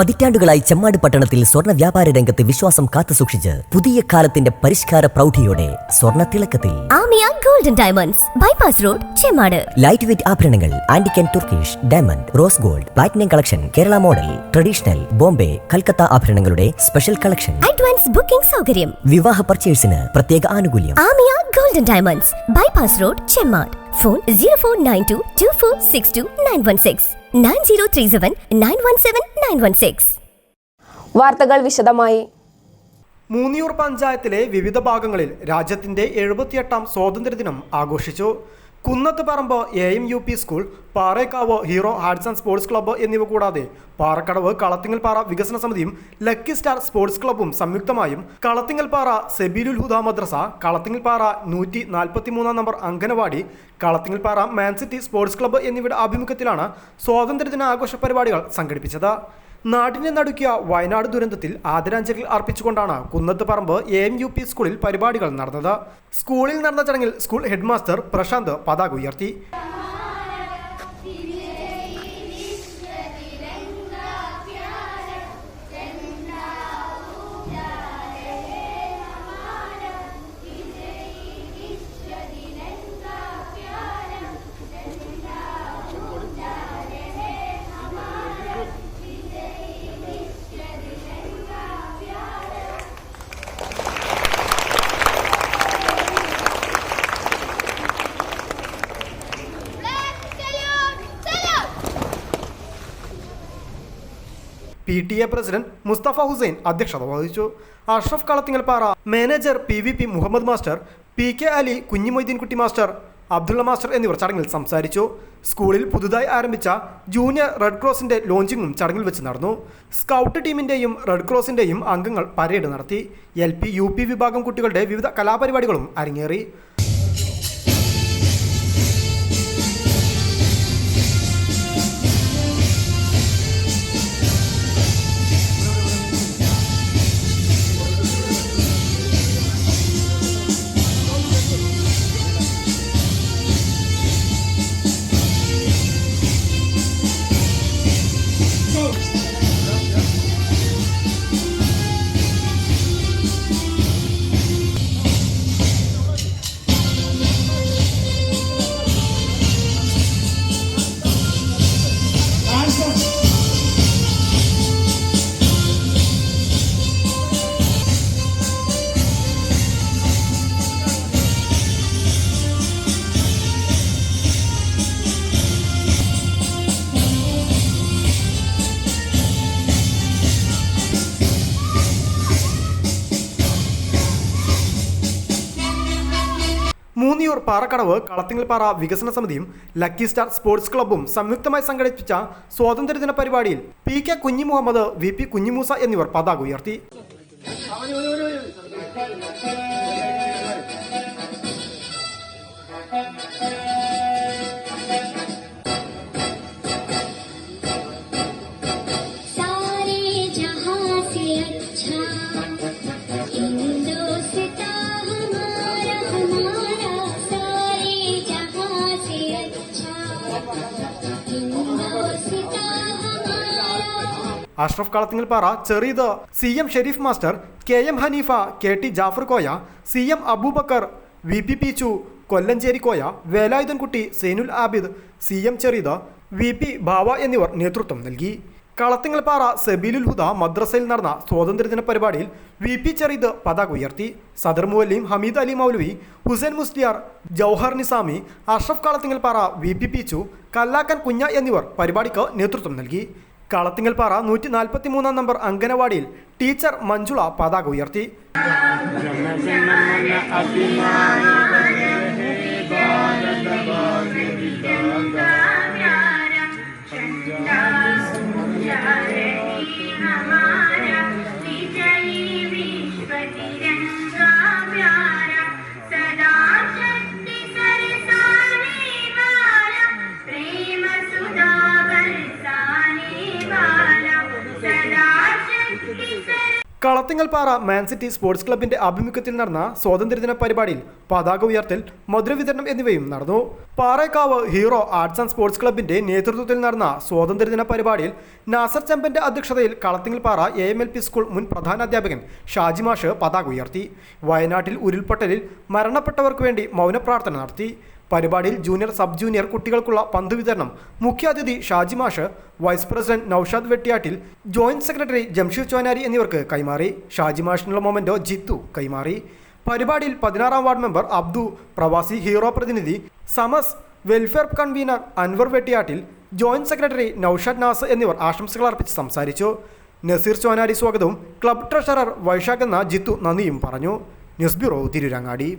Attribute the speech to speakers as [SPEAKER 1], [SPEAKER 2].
[SPEAKER 1] പതിറ്റാണ്ടുകളായി ചെമ്മാട് പട്ടണത്തിൽ സ്വർണ വ്യാപാര രംഗത്ത് വിശ്വാസം കാത്തുസൂക്ഷിച്ച് പുതിയ കാലത്തിന്റെ പരിഷ്കാര പ്രൗഢിയോടെ സ്വർണ തിളക്കത്തിൽ
[SPEAKER 2] Amiya golden diamonds bypass road Chemmad.
[SPEAKER 1] Light weight ആഭരണങ്ങൾ antique and Turkish diamond rose gold platinum collection Kerala model traditional Bombay Calcutta ആഭരണങ്ങളുടെ special collection.
[SPEAKER 2] Advance booking സൗകര്യം.
[SPEAKER 1] വിവാഹ പർച്ചേഴ്സിന് പ്രത്യേക ആനുകൂല്യം.
[SPEAKER 2] Amiya golden diamonds bypass road Chemmad. Phone zero four nine two two four six two nine one six nine zero three seven nine one seven nine one six.
[SPEAKER 3] വാർത്തകൾ വിശദമായി.
[SPEAKER 4] മൂന്നിയൂർ പഞ്ചായത്തിലെ വിവിധ ഭാഗങ്ങളിൽ രാജ്യത്തിന്റെ എഴുപത്തിയെട്ടാം സ്വാതന്ത്ര്യദിനം ആഘോഷിച്ചു. Kunnath Paramba A M U P school Parekkavu hero arts and sports club എന്നിവ കൂടാതെ പാറക്കടവ് കളത്തിങ്ങൽപ്പാറ വികസന സമിതിയും ലക്കി സ്റ്റാർ സ്പോർട്സ് ക്ലബ്ബും സംയുക്തമായും കളത്തിങ്ങൽപ്പാറ സെബീലുൽ ഹുദ മദ്രസ കളത്തിങ്ങൽപ്പാറ നൂറ്റി നാൽപ്പത്തി മൂന്നാം number anganwadi Kalathingalpara Man City sports club എന്നിവയുടെ ആഭിമുഖ്യത്തിലാണ് സ്വാതന്ത്ര്യദിന ആഘോഷ പരിപാടികൾ സംഘടിപ്പിച്ചത്. നാടിനെ നടുക്കിയ വയനാട് ദുരന്തത്തിൽ ആദരാഞ്ജലികൾ അർപ്പിച്ചുകൊണ്ടാണ് കുന്നത്ത് പറമ്പ് എ എം യു പി സ്കൂളിൽ പരിപാടികൾ നടന്നത്. സ്കൂളിൽ നടന്ന ചടങ്ങിൽ സ്കൂൾ ഹെഡ്മാസ്റ്റർ പ്രശാന്ത് പതാക ഉയർത്തി. P T A president Musthafa Hussain അധ്യക്ഷത വഹിച്ചു. Ashraf Kalathingalpara manager P V P Muhammad master P K Ali Kunhimoideenkutty master Abdulla master എന്നിവർ ചടങ്ങിൽ സംസാരിച്ചു. സ്കൂളിൽ പുതുതായി ആരംഭിച്ച ജൂനിയർ റെഡ് ക്രോസിന്റെ ലോഞ്ചിങ്ങും ചടങ്ങിൽ വെച്ച് നടന്നു. സ്കൗട്ട് ടീമിന്റെയും റെഡ് ക്രോസിന്റെയും അംഗങ്ങൾ പരേഡ് നടത്തി. എൽ പി യു പി വിഭാഗം കുട്ടികളുടെ വിവിധ കലാപരിപാടികളും അരങ്ങേറി. മൂന്നിയൂർ പാറക്കടവ് കളത്തിങ്ങൽപ്പാറ വികസന സമിതിയും ലക്കി സ്റ്റാർ സ്പോർട്സ് ക്ലബ്ബും സംയുക്തമായി സംഘടിപ്പിച്ച സ്വാതന്ത്ര്യദിന പരിപാടിയിൽ പി കെ കുഞ്ഞി മുഹമ്മദ് വി പി കുഞ്ഞിമൂസ എന്നിവർ പതാക ഉയർത്തി
[SPEAKER 5] सारे जहां से अच्छा
[SPEAKER 4] Ashraf Kalathingalpara Cheriyath C M Shareef master K M Haneefa K T Jafar Koya C M Aboobacker V P Peechu Kollancheri Koya Velayudhankutty Sainul Abid C M Cheriyath V P Bhava എന്നിവർ നേതൃത്വം നൽകി. കളത്തിങ്ങൽപ്പാറ സെബീലുൽ ഹുദ മദ്രസയിൽ നടന്ന സ്വാതന്ത്ര്യദിന പരിപാടിയിൽ V P ചെറീദ് പതാക ഉയർത്തി. സദർ മുവല്ലിം ഹമീദ് അലി മൗലവി ഹുസൈൻ മുസ്ലിയാർ ജൗഹർ നിസാമി അഷ്റഫ് കളത്തിങ്ങൽപ്പാറ വി പി പിച്ചു കല്ലാക്കൻ കുഞ്ഞ എന്നിവർ പരിപാടിക്ക് നേതൃത്വം നൽകി. കളത്തിങ്ങൽപ്പാറ നൂറ്റി നാൽപ്പത്തി മൂന്നാം നമ്പർ അംഗനവാടിയിൽ ടീച്ചർ മഞ്ജുള പതാക ഉയർത്തി.
[SPEAKER 5] അഭിമാന
[SPEAKER 4] കളത്തിങ്ങൽപ്പാറ മാൻസിറ്റി സ്പോർട്സ് ക്ലബിന്റെ ആഭിമുഖ്യത്തിൽ നടന്ന സ്വാതന്ത്ര്യദിന പരിപാടിയിൽ പതാക ഉയർത്തൽ മധുര വിതരണം എന്നിവയും നടന്നു. Parekkavu hero arts and sports ക്ലബിന്റെ നേതൃത്വത്തിൽ നടന്ന സ്വാതന്ത്ര്യദിന പരിപാടിയിൽ നാസർ ചെമ്പന്റെ അധ്യക്ഷതയിൽ Kalathingalpara A M L P school മുൻ പ്രധാനാധ്യാപകൻ ഷാജി മാഷ് പതാക ഉയർത്തി. വയനാട്ടിൽ ഉരുൾപൊട്ടലിൽ മരണപ്പെട്ടവർക്ക് വേണ്ടി മൗനപ്രാർത്ഥന നടത്തി. പരിപാടിയിൽ ജൂനിയർ സബ് ജൂനിയർ കുട്ടികൾക്കുള്ള പന്ത് വിതരണം. മുഖ്യാതിഥി ഷാജി മാഷ് vice president Noushad Vettiyattil joint secretary Jamsheed Chonari എന്നിവർക്ക് കൈമാറി. ഷാജി മാഷിനുള്ള മൊമെന്റോ ജിത്തു കൈമാറി. പരിപാടിയിൽ പതിനാറാം വാർഡ് മെമ്പർ അബ്ദു പ്രവാസി ഹീറോ പ്രതിനിധി സമസ് welfare convener Anwar Vettiyattil joint secretary Noushad Naz എന്നിവർ ആശംസകൾ അർപ്പിച്ച് സംസാരിച്ചു. നസീർ ചോനാരി സ്വാഗതവും ക്ലബ് ട്രഷറർ വൈശാഖ് എന്ന ജിത്തു നന്ദിയും പറഞ്ഞു. News bureau Tirurangadi.